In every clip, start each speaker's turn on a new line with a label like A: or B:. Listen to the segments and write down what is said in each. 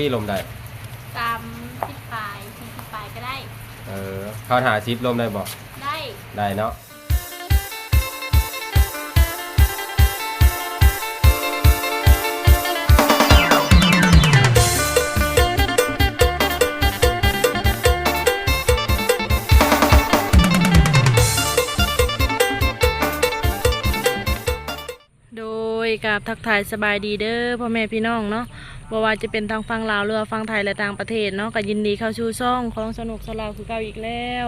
A: ปีลมได้
B: ตามสิบปลายสี่สิบปลายก็ได้
A: เออเขาหาชิปลมได้บ่
B: ได้
A: ได้เนาะ
C: โดยกับทักทายสบายดีเด้อพ่อแม่พี่น้องเนาะ บ่ว่าจะเป็นทางฟังลาวหรือฟังไทยและต่างประเทศเนาะก็ยินดีเข้าชูช่องของสนุกสลาวคือเก่าอีกแล้ว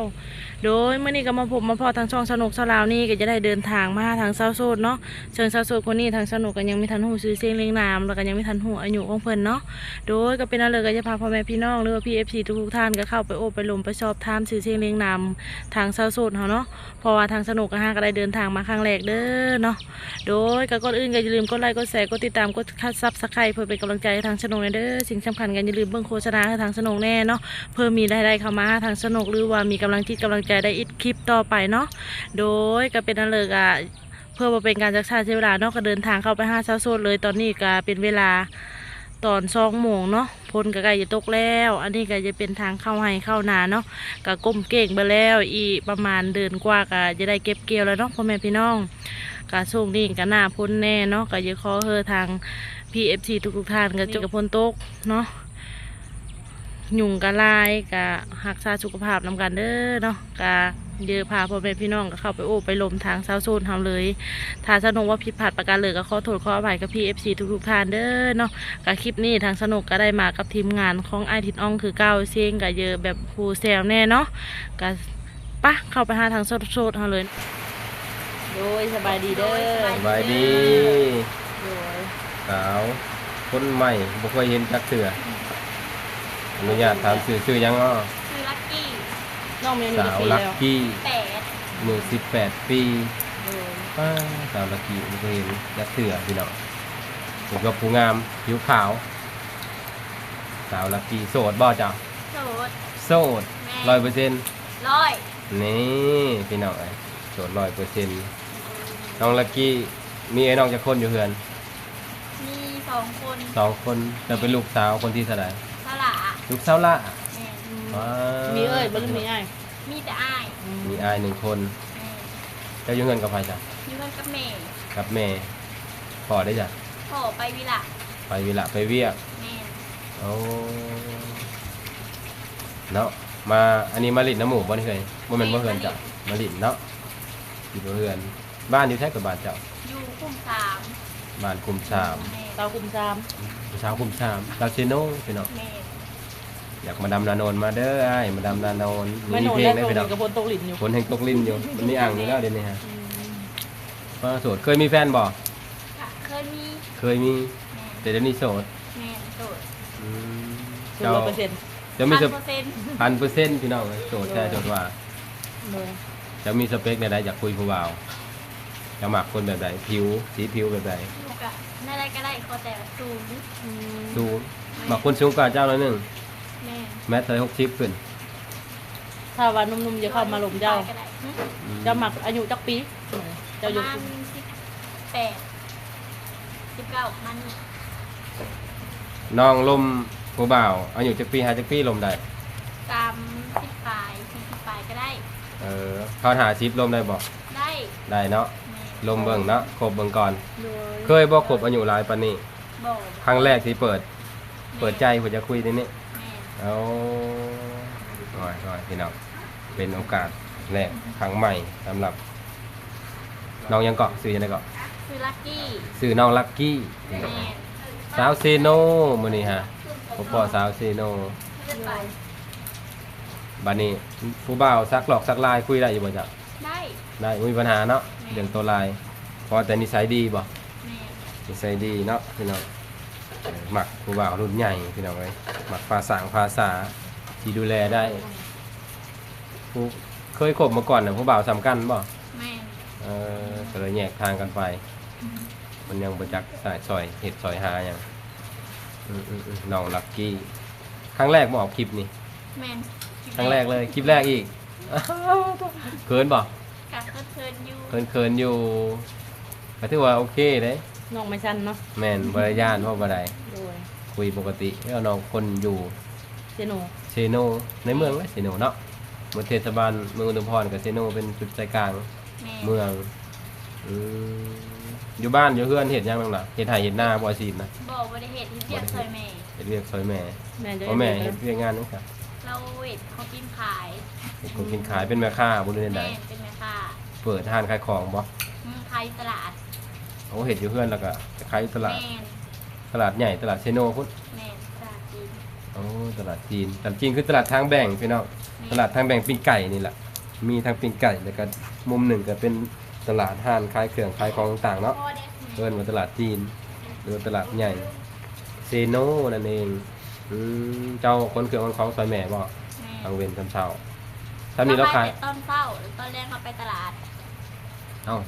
C: โดยเมื่อนี้ก็มาพบมาพอทางช่องสนุกสลาวนี่ก็จะได้เดินทางมาทางเซาโซดเนาะเชิงเซาโซดคนนี้ทางสนุกกันยังไม่ทันหูซื้อเสียงเลี้ยงนามแล้วก็ยังไม่ทันหูอายุของเพิ่นเนาะโดยก็เป็นอะไรก็จะพาพ่อแม่พี่น้องหรือว่าพี่เอฟซีทุกท่านก็เข้าไปโอบไปลมไปสอบถามซื้อเสียงเลี้ยงนามทางเซาโซดเขาเนาะเพราะว่าทางสนุกก็ฮะก็ได้เดินทางมาครั้งแรกเด้อเนาะโดยก็ก่อนอื่นก็อย่าลืมกดไลค์กดแชร์กดติดตามกดคัดซับสไครต์เพื่อเป็นกำลังใจให้างสนุกเด้อสิ่งสำคัญกันอย่าลืมเบิ่งโฆษณาให้ทางสนุกแน่เนาะเพื่อมีรายได้เข้ามาทางสนุกหรือว่ามีกำลังจิตกำลังใจได้อีกคลิปต่อไปเนาะโดยก็เป็นอันเลิกอะเพื่อมาเป็นการจักษาใช้เวลาเนาะก็เดินทางเข้าไปห้าเช้าโซดเลยตอนนี้ก็เป็นเวลาตอนสองโมงเนาะพลก็ใกล้จะตกแล้ว อันนี้ก็จะเป็นทางเข้าให้เข้านาเนาะก็ก้มเก่งไปแล้ว อีประมาณเดือนกว่าก็จะได้เก็บเกี่ยวแล้วเนาะพ่อแม่พี่น้องกาช่วงนี้ก็หน้าพ้นแน่เนาะก็อยังขอเฮอทาง PFC ทุกๆท่านก็จะกับพ้นตกเนาะยุงกะลายกะหักษาสุขภาพนำกันเด้อเนาะกะเดือพาพ่อแม่พี่น้องก็เข้าไปโอ้ไปลมทางเซาโซนทำเลยถ้าสนุกว่าผิดพลาดประการเลยก็ขอโทษขออภัยกับ PFC ทุกๆท่านเด้อเนาะกะคลิปนี้ทางสนุกก็ได้มากับทีมงานของไอทิดอองคือเก้าเซียงกะเยอะแบบครูแซวแน่เนาะกะปะเข้าไปหาทางโซโซนทำเลย โดยสบายดีเด้อ
A: สบายดี
C: โดย
A: สาวคนใหม่บ่เคยเห็นจักเถื่ออนุญาตถามชื่อชื่อหยังอ้อ
B: คือลักกี้
C: น้องเมียมี
A: สาว
C: ปี
A: ลัก
C: แล้ว
A: กี้
B: แปด
A: หนึ่งสิบแปดปี
C: โดย
A: ป้าสาวลักกี้บ่เคยเห็นจักเถื่อพี่น้องผมกับผู้งามผิวขาว สาวลักกี้โสดบ่จ้ะ
B: โสด
A: โสด
B: แม่
A: ร้อยเปอร์เซ็นต์
B: ร้อย
A: นี่พี่น้องไอ้โสดร้อยเปอร์เซ็นต์น้องลักกี้มีไอ้น้องจะคนอยู่เฮือน
B: มีส องคน
A: สองคนจะเป็นลูกสาวคนที่เท่าไหร่
B: สละ
A: ลูกสาวละ
B: แม่
A: ว้า
C: มีเอ้ยบ่หรือมีอ้าย
B: มีแต่อ้าย
A: มีอายหนึ่งคน
B: แม่
A: เจ้าอยู่เงินกับใครจ้ะ
B: มีเพื่อนกับแม่
A: กับแม่พอได้จ้ะ
B: พ่อไปวิละ
A: ไปวิละไปเวียก
B: แม่
A: โอ้เนาะมาอันนี้มาลิดน้ำหมูบ่นี่เคยบ่แม่นบ่เฮือนจ้ะมาลิดเนาะอยู่บ่เฮือนบ้านอยู่แท้กับบ้านเจ้า
B: อยู่คุ้มสาม
A: บ้านคุมสาม
B: แม่
C: เตาคุมซาม
A: ผู้เช้าคุมสามลาวเซโนพี่น้อง
B: แม่
A: อยากมาดำนาโนนมาเด้ออ้ายมาดำนาโนน
C: ไม่
A: มี
C: โน
A: เพล
C: ได้
A: งได้
C: ตรง
A: พี่น้อง
C: กับพลตกหลินอยู่
A: ฝนแห่งตกลิ้นอยู่มันมีอ่างอยู่แล้วเดี๋ยวนี้ฮะว่าโสดเคยมีแฟนบ่
B: ค่ะเคยมี
A: เคยมี
B: แม่
A: แต่เดี๋ยวนี้โสด
B: แม่โสด
A: อืม
C: ศูน
A: เจ้า
C: ย์เปอร์เซ็นต์
A: จะมี
B: พั
A: ส
B: น
A: เป
B: เปอร์เซ็นต์
A: พันเปอร์เซ็นต์พี่น้องเอ้ยโสดแท้โสดว่า
C: โดย
A: จะมีสเปคใดๆอยากคุยผู้บ่าวจะหมักคนแบบใดผิวสีผิวแบบใด
B: ลูกอะ ในอะไรก็ได้ขอแต่สูง
A: สูงหมักคนสูงกว่าเจ้าหน่อยหนึง
B: แม่
A: แมทเธอหกสิบขึ้น
C: ถ้าว่าหนุ่มๆจะเข้ามาหลมเจ้า
B: ก็ได้หึ
A: อืม
C: เจ้าหมักอายุจักปี
B: ป
C: เจ้า
B: ระ
C: อยู่
B: มาณสิบแปดสิบเก้ามัน
A: น้องลมผู้บ่าวอายุจักปีหาจักปีลมได้
B: ตามสิบปลายสี่สิบปลายก็ได้
A: เออเขาหาชิปลมได้บ่
B: ได้
A: ได้เนาะ
B: แม่
A: ลมเบิ่งเนาะครบเบิ่งก่อน
C: โดย
A: เคยบ่ครบอายุหลายปานนี้
B: บอก
A: ครั้งแรกที่เปิด เปิดใจผมจะคุยในนี้
B: แม่
A: เอาหน่อยหน่อยพี่น้องเป็นโอกาสแรกครั้งใหม่สำหรับ น้องยังเกาะซื้อยังไงเกาะ
B: คือลักกี้
A: ซื้อน้องลักกี้
B: แม่
A: สาวเซโนมื้อนี้ฮะผมพ่อสาวเซโน
B: จะไป
A: บัดนี้ผู้บ่าวซักหลอกซักลายคุยได้อยู่บ่จ๊ะ
B: ได้
A: ได้ไม่มีปัญหาเนาะเรื่องตัวลายเพราะแต่นิสัยดีบ่
B: แม่
A: นิสัยดีเนาะพี่น้องเออหมักผู้บ่าวรุ่นใหญ่พี่น้องเอ้ยหมักภาษาภาษาที่ดูแลได้ผู้เคยคบมาก่อนน่ะผู้บ่าวสำคัญบ่
B: แม่
A: เออก็เลยแยกทางกันไป มันยังประจักสายซอยเห็ดซอยหาอย่างอืมอืมอืมน้องลักกี้ครั้งแรกมาออกคลิปนี่
B: แม่
A: ครั้งแรกเลยคลิปแรกอีกเขินบ่
B: กะเคินๆอยู่
A: เขินเขินๆอยู่ก็ถือว่าโอเคเลย
C: น้องไม่ชันเนาะ
A: แม่นบริยานเพราะบ่ได้
C: โดย
A: คุยปกติแล้วน้องคนอยู่
C: เซโน
A: เซโนในเมืองเลยเซโนเนาะเมืองเทศบาลเมืองอุดมพรกับเซโนเป็นจุดใจกลาง
B: แม่
A: เมืองอืมอยู่บ้านอยู่เพื่อนเห็ดหยังบ้างล่ะเห็ดไห่เห็ดหน้าบ่อาชีพนะ
B: บอกบริเหตุที่เรียกซอยแม่
A: เห็ดเรียกซอยแม่
C: แม่จะ
A: เพราะแม่เห็ดเรียกงานนี่ครับ
B: เราเวทเขากินขาย
A: เฮ็ดของกินขายเป็นแม่ค้าบุญเรียนใด
B: แม่เป็นแม่ค้า
A: เปิดห้านขายของบ่
B: อืมขายตลาด
A: โอ้เห็ดอยู่เพื่อนแล้วก็จะขายอยู่ตลาด
B: แม่น
A: ตลาดใหญ่ตลาดเซโนพุ่น
B: แม่นตลาดจีน
A: โอ้ตลาดจีนตลาดจีนคือตลาดทางแบ่งพี่น้องตลาดทางแบ่งปิ้งไก่นี่แหละมีทั้งปิ้งไก่แล้วก็มุมหนึ่งก็เป็นตลาดห้านขายเครื่องขายของต่างๆเนาะ
B: พ่อเด็ก
A: เอิ้นว่าตลาดจีนหรือว่าตลาดใหญ่เซโนนั่นเอง อืมเจ้าคนเครื่องคนของซอยแม่บ่
B: แม่
A: ทางเวนทำเช้าถ้ามีเราขาย
B: ไปแต่ตอนเช้าหรือตอนแรกเราไปตลาด
A: เอ้า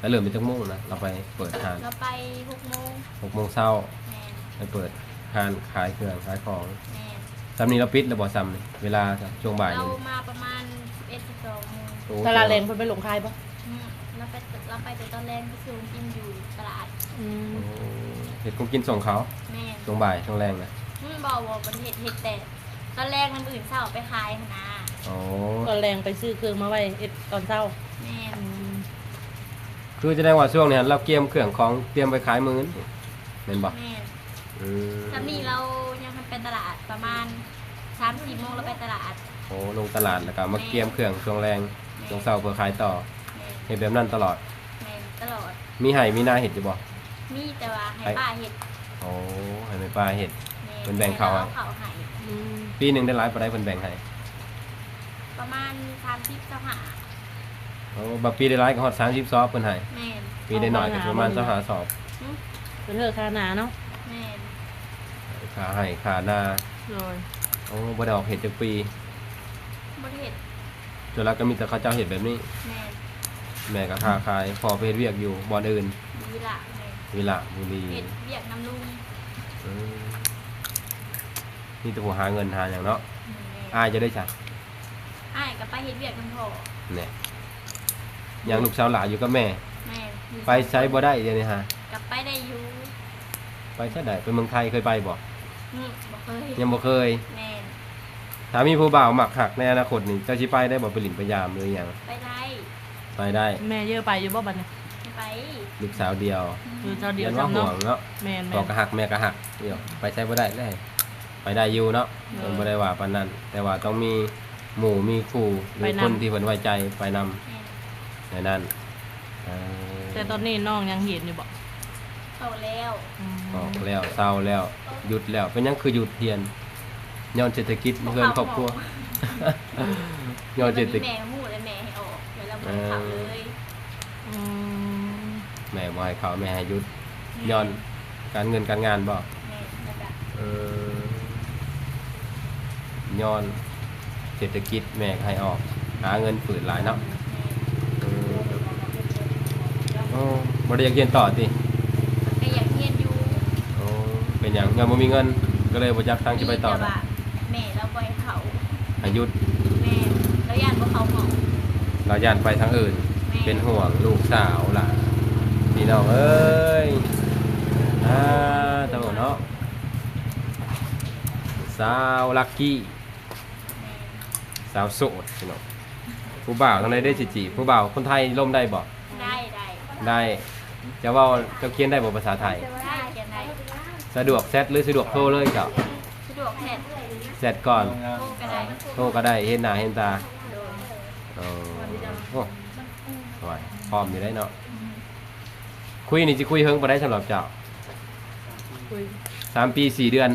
A: แล้วเหลือเป็นจักโมงนะเราไปเปิดห้าน
B: เราไปหกโมง
A: หกโมงเช้า
B: แม่น
A: ไปเปิดห้านขายเครื่องขายของ
B: แม่น
A: ซ้ำนี้เราปิดแล้วบ่ซ้ำนี่เวลาช่วงบ่าย
B: เรา
A: นี่
B: มาประมาณ11 12โมง
A: โอ้
C: ตลาดแรงเพิ่นไปหลงคายปะ
B: อืมเราไปเราไปแต่ตอนแรกไปซื้อกินอยู่ตลาด
C: อืม
A: โอ้เห็ดคงกินส่งเขา
B: แม่น
A: ช่วงบ่ายช่วงแรงนะ
B: อืมบอกว่าเป็นเห็ดเห็ดแต่ตอนแรกมันอื่นเช้าไปขายนะ
A: อ๋อ
C: ตอนแรงไปซื้อเครื่องมาไว้เอ็ดตอนเช้า
B: แม่น
C: อืม
A: คือจะได้ว่าช่วงเนี้ยเราเตรียมเครื่องของเตรียมไปขายมื้อนี้เป็นบ่
B: แม่น
A: อืม
B: สามีเรายังทำเป็นตลาดประมาณสามสี่โมงเราไปตลาด
A: โอ้ลงตลาดแล้วก็มาเตรียมเครื่องช่วงแรง
B: แม่
A: ช่วงเช้าเพื่อขายต่อ
B: แม่น
A: เห็ดแบบนั้นตลอด
B: แม่นตลอด
A: มีไห่มีนาเห็ดอยู่บ่
B: มีแต่ว่าให้
A: ให้
B: ป้าเห็ด
A: โอ้ให้ไม่ป้าเห็ด
B: ม่
A: เป็นแบ่งเขาอะ
B: ให้เขาให้
C: อืม
A: ปีหนึงได้หลายปานใดเพิ่นแบ่งให้
B: ประมาณสามสิบเจ้าหา
A: โอ้บางปีได้หลายก็ฮอด30ซอบเพิ่นให้
B: แม่น
A: ปีได้น้อยก็ประมาณ25ซอบ
B: หึ
C: เป็นเธอคาหนาเนาะ
B: แม่น
A: ค่าให้ค่านา
C: โดย
A: โอ้บ่ได้ออกเห็ดจักปี
B: บริเห็ด
A: จนแล้วก็มีแต่เขาเจ้าเห็ดแบบนี้
B: แม่น
A: แม่ก็ค้าขายพอไปเฮ็ดเวียกอยู่บ่อนอื่น
B: ดีละแม่น
A: วิละบุรี
B: เห็ดเรียกน้ำลุง
A: อืม นี่ตัวหาเงินหาอย่างเนาะ
B: แม่น
A: อายจะได้จ้ะ
B: อ้ายกับไปเห็ดเรียกน้ำพ่อ
A: เนี่ยอย่างลูกสาวหลานอยู่กับแม่
B: แม่นอยู่
A: ไปใช้บ่ได้เดี๋ยวนี้ฮะ
B: กลับไปได้อยู่
A: ไปใช้ได้ไปเมืองไทยเคยไปบ่
B: อืมบอกเคย
A: ยังบ่เคย
B: แม่น
A: ถ้ามีผู้บ่าวหมักหักในอนาคตนี่เจ้าสิไปได้บ่ไปหลินไปยามหรือหยัง
B: ไปได้
A: ไปได้
C: แม่เยอะไปอยู่บ่บัดเนี่ย
B: ไป
A: ลูกสาวเดียว
C: คือเจ้าเดียว
A: นว่า
C: จำ
A: ห่ว
C: เนาะ
A: งเนาะ
C: แม่น
A: บ
C: แม่
A: อก
C: น
A: กะหักแม่กะหักเดี๋ยวไปใช้บ่ได้เลย ไปได้อยู่เนาะ
C: เออ
A: มันบ่ได้ว่าปานนั้น แต่ว่าต้องมีหมู่มีครูหรือ
C: ไปนำ
A: คนที่เพิ่นไว้ใจไปนำ
B: แม่น
A: ในนั้นเออ
C: แต่ตอนนี้น้องยังเห็นอยู่บ่
B: เข้าแล้ว
C: อืม
A: ออกแล้วเศร้าแล้วหยุดแล้วเป็นหยังคือหยุดเพียนย้อนเศรษฐกิจเพื่อนครอบครัวย้อนเศรษฐ
B: มี
A: กิจ
B: แม่มูดและแม่ให้ออกเดี๋ยวเราไม่ขับเลย
C: อืม
A: แม่บ่ให้เขาแม่ให้หยุดย้อนการเงินการงานบ่
B: แม่แล้วก็
A: เออ ย้อนเศรษฐกิจแม่ให้ออก หาเงินฝืนหลายเนาะเออโอ้บ่ได้อยากเรียนต่อติ
B: แม่ก็อยากเรียนอยู่
A: โอ้เป็นหยังเงินบ่มีเงิน ก็เลยบ่อยากทางจะไปต่อ
B: แต่
A: นะ
B: ว่าแม่เราปล่อยเขา
A: ให้หยุด
B: แม่เราย่านว่าเขาเหมาะ
A: เราย่านไปทางอื่น
B: แม่
A: เป็นห่วงลูกสาวล่ะพี่น้องเอ้ยอ่าตำรวจเนาะสาวลักกี้
B: แม่
A: สาวโสดพี่น้องผู้บ่าวทางใดได้สิจีบผู้บ่าวคนไทยล่มได้บ่
B: ได้ได้
A: ได้จะเว่าจะเขียนได้บ่ภาษาไทย
B: ได้เขียนได้
A: สะดวกแซดหรือสะดวกโทรเลยเจ้า
B: สะดวกแทน
A: แซดก่อน
B: โทรก็ได้
A: โทรก็ได้เห็นหน้าเห็นตา
B: โดย
A: เออโอ้สวยพร้อมอยู่ได้เนาะคุยนี่สิคุยเฮิงบ่ได้สำหรับเจ้า
C: คุย
A: สามปีสี่เดือน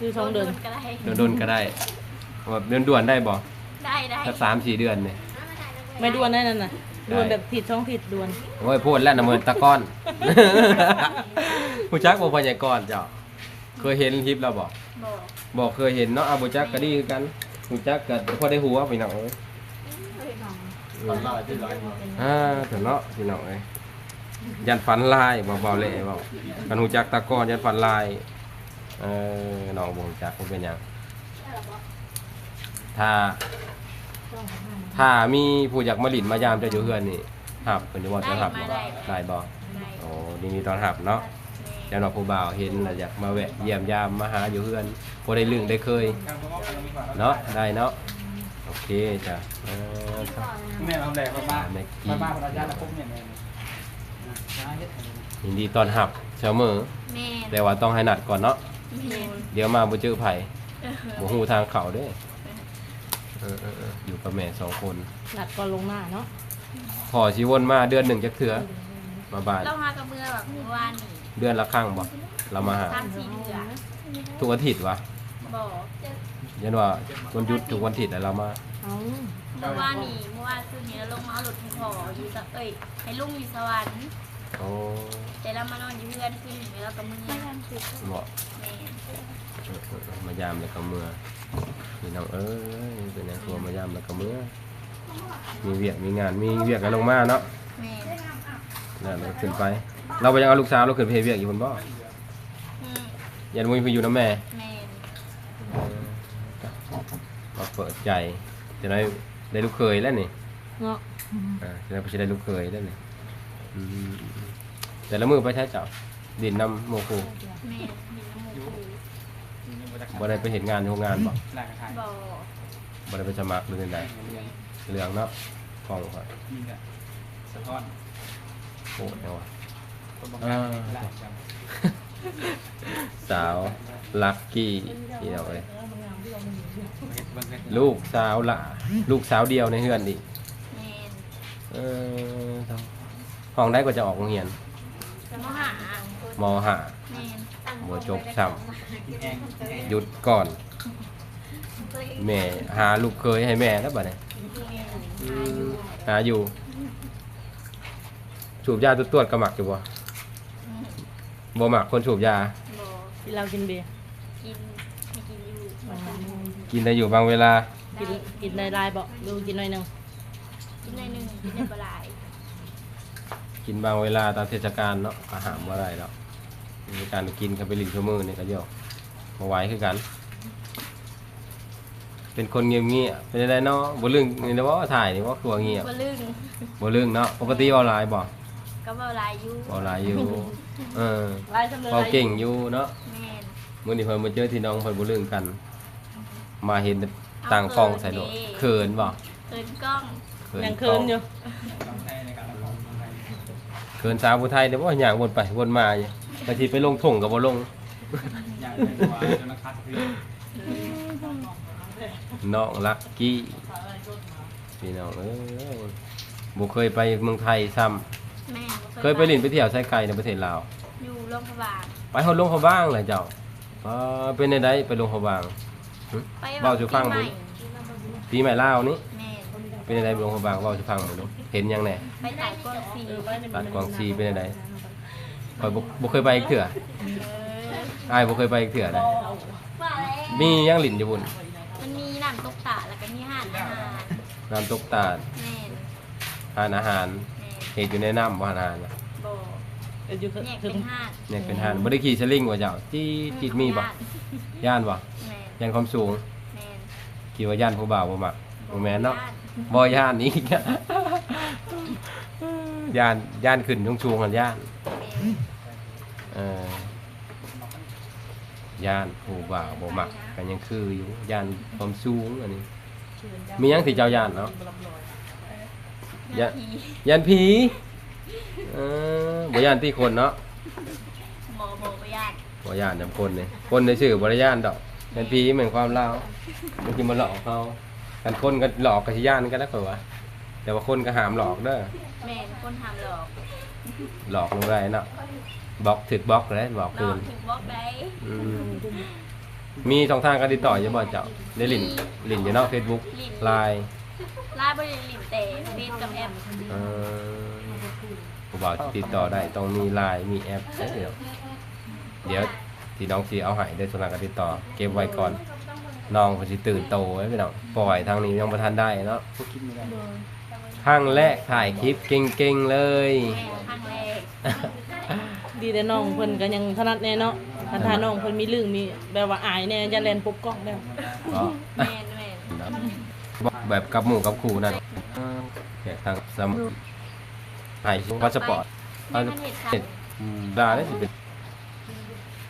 C: คือสองเดือน
B: ก็ได้
A: โดนๆก็ได้แบบด่วนๆได้บ่
B: ได้ได้
A: สักสามสี่เดือนเนี่ย
C: ไม่ด่วนได้นั่นน่ะ
A: ได้
C: ด่วนแบบผิดช่องผิดด่วน
A: โอ้ยพูดแล้วนะเหมือนตะก้อนผู้จักบ่พญากรเจ้าเคยเห็นคลิปเราบ่
B: บอก
A: บอกเคยเห็นเนาะอาบ่จักก็ดีคือกันผู้จักก็พอได้หัวพี่น้องเอ้ยอ่าเถอะเนาะพี่น้องเอ้ยยันฝันลายบ่เบาๆเลยเว้ากันฮู้จักตะก้อนยันฝันลายเออน้องบ่ฮู้จักมันเป็นหยัง ถ้า ถ้ามีผู้อยากมาหลินมายามเจะอยู่เฮือนนี่หับเพิ่นจะบอกจะหับบ่ได้บ่
B: ได้
A: โอ้ดีมีตอนหับเนาะ
B: แม่
A: เจ้าหน้าผู้บ่าวเห็นแล้วอยากมาแวะเยี่ยมยามมาหาอยู่เพื่อนพอได้ลึงได้เคย เนาะได้เนาะโอเคจ้ะเออครับ
D: แม่ทำแหลกมาบ้า
A: แม็กกี้
D: มาบ้าคนอาจารย์ละพุ่มเนี่ยแม่
A: ยินดีต้อนรับเช้ามือ
B: แม่น
A: แต่ว่าต้องให้นัดก่อนเนาะ
B: แม่น
A: เดี๋ยวมาบ่เจอไผ
B: เออ
A: บ่ฮู้ทางเข้าเด้อ เออเออเอออยู่กับแม่สองคน
C: หลัดก่อนลงหน้าเนาะ
A: พอสิวนมาเดือนหนึ่งจักเทื่อมาบ้าน
B: เราหากระเบือแบบเมื่อวานนี่
A: เดือนละครั้งบ่เรามาหา
B: สามสี่เดือน
A: ทุกอาทิตย์วะ
B: บอก
A: ยันว่าวันหยุดทุกวันอาทิตย์แล้วเรามา
C: เอา
B: เมื่อวานนี่เมื่อวานคืนนี้เราลงมาเอารถให้พ่ออยู่สะเอ้ยให้ลุงอยู่สวรรค์
A: โอ้
B: แต่เรามานอนอยู่เพื่อนคืนหนึ่งแล้วก็มือแม่น
A: เหมาะเออเออเออมายามแล้วก็เมื่อ พี่น้องเอ้ยเป็นหยังตัวมายามแล้วก็เมื่อมีเวียกมีงานมีเวียกกันลงมาเนาะ
B: แม่น
A: นั่นเลยขึ้นไป เราไปยังเอาลูกสาวเราขึ้นไปเฮ็ดเวียกอยู่บนบ่
B: อืม
A: ยันมุ้ยไปอยู่น้ำแม่
B: แม่น
A: เออมาเปิดใจจะได้ได้ลูกเคยแล้วนี่
C: เนาะ
A: อ่าจะได้ไปได้ลูกเคยแล้วนี่อืมแต่ละมือไปใช้เจ้าดินน้ำโมกู
B: แม่นมีน้ำมูกคู
A: บ่ได้ไปเห็นงานโรงงานบ่
D: หลังถ่าย
B: บอก
A: บ่ได้ไปสมัครหรือเป็นใดเรื่องเนาะกล้องก่อน
D: นี่แหละสะท้อน
A: โคตรเนาะ
D: คนบอก
A: อ่า
D: หลังจัง
A: สาวลักกี้ที่เราเลย
D: เบิ่งเห็น
A: ลูกสาวหล่าลูกสาวเดียวในเฮือนอีก
B: แม่น
A: เออห้องได้ก็จะออกโรงเรียน
B: มหาม
A: ห้า
B: แม่น
A: บ่จบซ้
D: แห้งแห้งำ
A: หยุดก่อน แม่หาลูกเคยให้แม่แล้วบัดนี้
B: แม่นอายุ
A: หาอยู่สูบยาตรวจกระหมักอยู่บ่บ่หมักคนสูบยา
B: บ่
C: เรากินเบียร์
B: กินไม่กินอยู่
C: อ๋อ
A: กินได้อยู่บางเวลา
C: กินกินได้ลายบ่ดูกินหน่อยหนึง
B: กินในหนึ่งกินในปลาย
A: กินบางเวลาตามเทศกาลเนาะอาหารบ่ได้แล้ว มีการกินกันไปลิ้นชั่วมือนี่ก็เยอะบ่ไหวคือกัน เป็นคนเงียบๆเป็นได้เนาะบ่ลึงนี่นะว่าถ่ายนี่ว่าครัวเงียบ
B: บ่ลึง
A: บ่ลึงเนาะปกติเว้าหลายบ่
B: ก็บ่ลายอยู่
A: เว้าหลายอยู่เออ
C: ลายจำเลย
A: เว้าเก่งอยู่เนาะ
B: แม่น
A: มื้อนี้เพิ่นมาเจอที่น้องเพิ่นบ่ลึงกัน มาเห็นต่างกล้องใส่โลดเขินบ่
B: เกินกล้อง
C: ยังเคินอยู่
D: ต้องใช้ในการละครคนไทย
A: เขินสาวผู้ไทยเด้อบ่ย่างวนไปวนมาอยู่ บางทีไปลงทุ่งก็บ่ลง
D: อย่างเป็นตัวจนคัดคือ
A: น้องลักกี้พี่น้องเอ้ยบ่เคยไปเมืองไทยซ้ำ
B: แม่น
A: เคยไปลินไปเที่ยวไสไกลในประเทศลาว
B: อยู่โรงพยาบาล
A: ไปฮอดลงเขาบ้างเลยเจ้าอ๋อเป็นไดไปลงเขาบ้างหึ
B: ไป
A: เว้าสู่ฟัง
B: ปี
A: บุ
B: ใหม่
A: ปีใหม่ลาวนี่
B: แม่น
A: เป็นไดไปลงเขาบ้างเว้าสู่ฟังบุเห็นยังแหน่
B: ไปถ่ายก้นสี
A: ตัดกวางซีเป็นได ข่อยบ่บ่เคยไปอีกเถื่อ
B: เออ
A: อ้ายบ่เคยไปอีกเถื่อได้
B: ว่าแล้ว
A: มียังลินอยู่บุญ
B: มันมีน้ำตกตาแล้วก็มีอาหารอาหาร
A: น้ำตกตาด
B: แม่น
A: ทานอาหาร
B: แม่น
A: เฮ็ดอยู่ในน้ำบ่อาหารน่ะ
B: บ่
C: เอออยู่
B: เนี่ย
C: ถึ
B: เป็
C: ง
B: นห้าน
A: เนี่ยเป็นทานบ่ได้ขี่สลิงว่าเจ้าจี้จิตมีบ่ย่านบ่
B: แม่น
A: ย่านความสูง
B: แม่น
A: คิดว่าย่านผู้บ่าวบ่มักบ่แม่นเนาะบ่ย่านนี้ย่านย่านขึ้นสูงๆกันย่านเอ่อ ย่านผู้บ่าวบ่มักกันยังคืออยู่ย่านความสูงอันนี้ มีหยังที่เจ้าย่านเนาะ
B: แม่น
A: ย่านผีเออบ่ย่านที่คนเนาะ
B: หมอหมอไปย่าน
A: บ่ย่านนํคนนี่คนในชื่อบ่ได้ย่านดอกย่านผีเหมือนความลาวมันสิมาหลอกเขากันคนก็หลอกก็สิย่านกันนะข่อยว่าแต่ว่าคนก็ห้ามหลอกเด้อ
B: แม่นคนทำหลอก
A: หลอกลงได้เนาะบล็อกถึกบล็อกเลยบอก
B: หล
A: คื
B: อก
A: น
B: ถึงบอกได้
A: อืมมีช่องทางการติดต่ออยู่บ่เจ้าได้ลินลินอยู่เนาะ Facebook
B: ลิน
A: Line
B: ลาบริลินแต่เฟซกับแอป
A: เอ่อผู้บ่าวติดต่อได้ต้องมี Line มีแอปเดี๋ยวเดี๋ยวที่น้องสิเอาให้ได้ช่องทางการติดต่อ เก็บไว้ก่อนน้องเพิ่นสิตื่นโตไว้พี่น้องปล่อยทางนี้ยังบ่ทันได้เนาะ
D: พวกคิดไม่ได้
A: ครั้งแรกถ่ายคลิปเก่งๆเลย
B: แม่นครั้งแรก
C: ดีแต่น้องเพิ่นก็ยังถนัดแน่เนาะคันถ้าน้องเพิ่นมีเรื่องมีแบบว่าอายแน่จะแล่นปกกล้องแล้ว
A: ก็
B: แม่นแม่น
A: บอกแบบกับหมู่กับครูนั่นแขกทางสมให้พาสปอร์ตพาสปอร์ต
B: ให้มันเห็นชัด
A: อืมได้ได้สิเป็น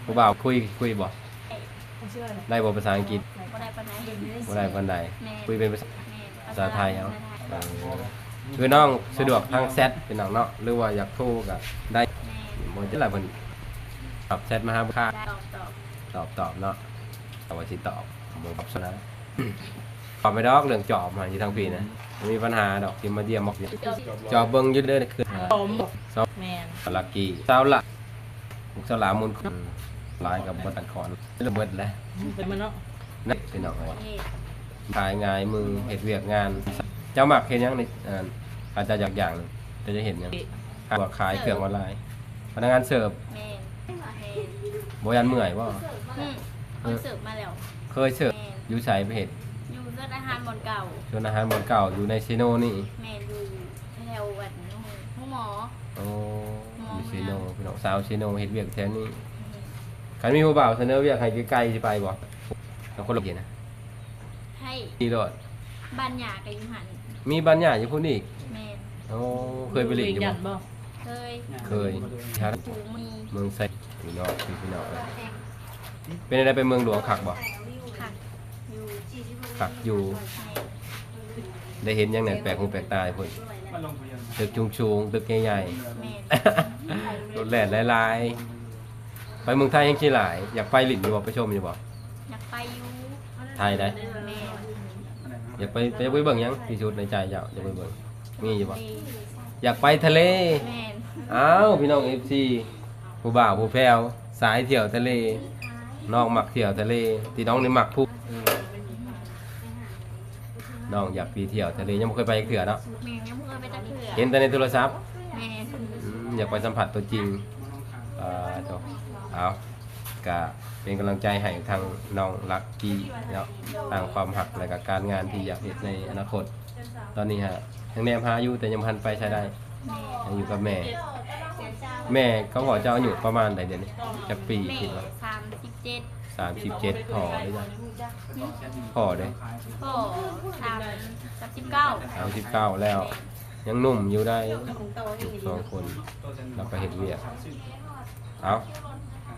A: ผู้บ่าวคุยคุยบ่
C: เชื่อเลย
A: ได้บ่ภาษาอังกฤษ
B: บ่ได้ปานใด
A: บ่ได้ปานใด
B: แม่
A: คุยเป็นภาษา
B: แม่
A: ภาษาไทยเอา เออคือน้องสะดวกทางแชทเป็นน้องเนาะหรือว่าอยากโทรก็ได้
B: แม่
A: บ่จะหลายเพิ่นตอบแชทมาหาค่า
B: ตอบตอบ
A: ตอบตอบเนาะแต่ว่าสิตอบบ่ตอบซะนะตอบไม่ดอกเรื่องจอบมาอยู่ทางปีนะบ่มีปัญหาดอกที่มาเดียมบอกอยู่จอบเบิ่งอยู่เด้อคือ
C: พร้อมบอก
A: สอง
C: แมน
A: ลักกี้สาวละลูกสาวหลามุนอืมหลายกับบ่ตัดคอนระเบิดแล้ว
C: เป็นมันเนาะ
A: นี่พี่น้อง
B: ป
A: ว่า
B: ระเทศ
A: ขายง่ายมือเฮ็ดเวียกงาน เจ้ามักเฮ็ดหยังนี่อ่าอาจจะอยากอย่างหนึงแต่จะเห็นหยังขายขายเครื่องออนไลน์พนักงานเสิร์ฟ
B: แม่แม่
A: บ่ยันเมื่อยบ่
B: อืมเคยเสิร์ฟมาแล้ว
A: เคยเสิร์ฟอยู่ไสไปเฮ็ด
B: อยู่เลือดอาหารบนเก่า
A: ชวนอาหารบนเก่าอยู่ในซิโนนี่
B: แม่อยู่แถววัดห้องหมอ
A: โอ้อยู่ซิโนพี่น้องสาวซิโนเฮ็ดเวียกแถวนี้คันมีผู้บ่าวเสนอเวียกให้ใกล้ๆสิไปบ่แล้วคนละเกียนะ
B: ให้
A: ดีโลด
B: บ้านหยากับยูหัน
A: มีบ้านหญ้าอยู่พุ่นอีก
B: แม่
A: โอ้เคยไปเล่นอยู่
C: ยั
A: บ่
C: นบ่
B: เคย
A: เคยครับ
B: ถูมี
A: เมืองไซพี่น้องพี่พี่น้องเป็นอะไรไปเมืองหลวงคักบ่
B: ผักอยู่
A: คักอยู่
B: แม่
A: ได้เห็นยังไงแปลกหูแปลกตาพุ่น
D: มันลงทะเบียน
A: ตึกชุงๆตึกใหญ่
B: แม่
A: ๆรถแล่นหลายๆ ไปเมืองไทยยังสิหลาย อยากไปลิ้นอยู่บ่ไปชมอยู่บ่
B: อยากไปอยู่
A: ไทยได้
B: แม่
D: อะไรนะ
A: อยากไปไปไปเบิ่งหยังที่สุดในใจเจ้าอยากไปเบิ่งมีอยู่บ่
B: ดี
A: อยากไปทะเล
B: แม่
A: อ้าวพี่น้อง FC ผู้บ่าวผู้แพ้วสายเที่ยวทะเลน้องมักเที่ยวทะเลที่น้องนี่มักผู้น้องอยากไปเที่ยวทะเลยังบ่เคยไปเทื่อเนาะ
B: แม่ยังเพิ่งไปตะเถื่อ
A: เห็นแต่ในโทรศัพท์
B: แม่
A: อืมอยากไปสัมผัสตัวจริงเอ่อจบเอา กะเป็นกำลังใจให้ทางน้องลักกี้เนาะทางความหักและกับการงานที่อยากเห็นในอนาคต ตอนนี้ฮะยังแนมหาอยู่แต่ยังพันไปใช้ได้
B: แม่
A: ยังอยู่กับแม่ แม่เขาบอกเจ้าอายุประมาณไหนเดือนนี้จะปี
B: แม่
A: คิดว่า
B: สามสิบเจ็ด
A: สามสิบเจ็ดพอได้จ้ะพอได้
B: ก็สามสามสิบเก้า
A: สามสิบเก้าแล้ว ยังหนุ่มอยู่ได้สองคนเราไปเห็นเวียกเอา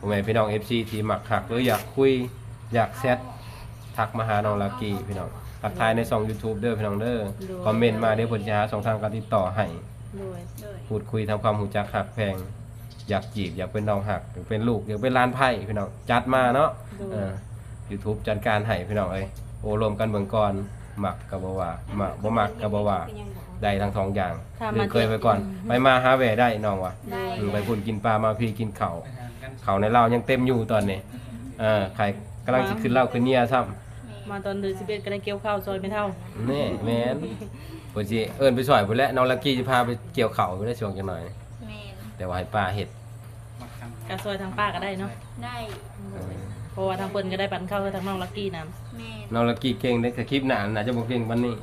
A: ผมเองพี่น้องเอฟซีทีหมักหักหรืออยากคุยอยากแซดทักมาหาน้องลักกี้พี่น้องทักทายในช่อง YouTube เด้อพี่น้องเด้อคอมเมนต์มาเดี๋ยวผมจะหาช่องทางการติดต่อให้
C: โดย
B: เลย
A: พูดคุยทำความหูจักหักแพง อยากจีบอยากเป็นน้องหักอยากเป็นลูกอยากเป็นร้านไพ่พี่น้องจัดมาเนาะ
C: โด
A: เอยอ YouTube จัดการให้พี่น้องเอ้ยโอ้รวมกันเบิ่งก่อนหมักกับบ่ว่าหมักบ่หมักกับบ่ว่าได้ทั้งสองอย่าง
C: ถ้า
A: หรื
C: มั
A: อนเคยไปก่อน ไปมาหาแหวได้น้องวะ
B: ได้
A: อืมไปพุ่นกินปลามาพี่กินข้า วข้าวในเหล้ายังเต็มอยู่ตอนนี้เออใครกำลังสิขึ้นเหล้าขึ้นเนี่ยซ้ำ
C: มาตอนเดือนสิบเอ็ดก็ได้เกี่ยวข้าวซอยไม่เท่า
A: แน่แม่นเพิ่นสิเอิ้นไปช่วยพุ่นแหละน้องลักกี้จะพาไปเกี่ยวข้าวไปได้ช่วงจังหน่อย
B: แม่
A: แต่ว่าให้ป้าเฮ็ด
C: กาซอยทางป้าก็ได้เนาะ
B: ได้
A: เออ
C: เพราะว่าทางเปิ้นก็ได้ปันข้าวให้ทางน้องลักกี้นํ
B: แม่
A: น้องลักกี้เก่งได้แต่คลิปหน้าน่าจะบ่เก่งปานนี้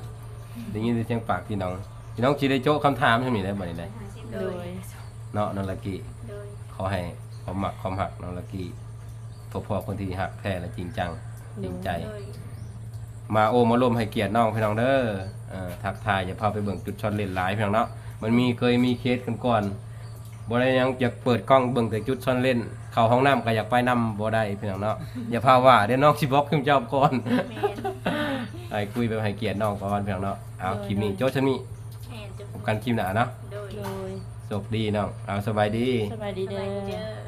A: ได้ยินแต่เสียงปากพี่น้องพี่น้องสิได้โจ๊ะคำถามใช่มั้ยได้บัดนี้ได้
B: โด
C: โด
B: ย
C: ย
A: เนาะน้องลักกี้
B: โดย
A: ขอให้ ความหมักความหักน้องลักกี้พบพอคนที่หักแท้และจริงจังจริงใจ
B: โดย
A: มาโอมาร่วมให้เกียรติน้องพี่น้องเด้อเอ่อทักทายอย่าพาไปเบิ่งจุดช็อตเล่นหลายพี่น้องเนาะมันมีเคยมีเคสกันก่อนบ่ได้ยังอยากเปิดกล้องเบิ่งแต่จุดช็อตเล่น เข้าห้องน้ำก็อยากไปนํบ่ได้พี่น้องเนาะอย่าพาว่าเดี๋ยวน้องสิบล็อกขึ้นเจ้าก่อน
B: แม่
A: ไอ้คุยไปให้เกียรติน้องก่อนพี่น้องเนาะเอาคลิปนี้โจ้ชะมี
B: แม่จะ
A: พบกันคลิปหน้าเนาะ
B: โดย
C: โดย
A: โชคดีน้องเอาสบายดี
C: สบายดี
B: ส
C: เด้
B: บายดี
C: อ
B: เด้อ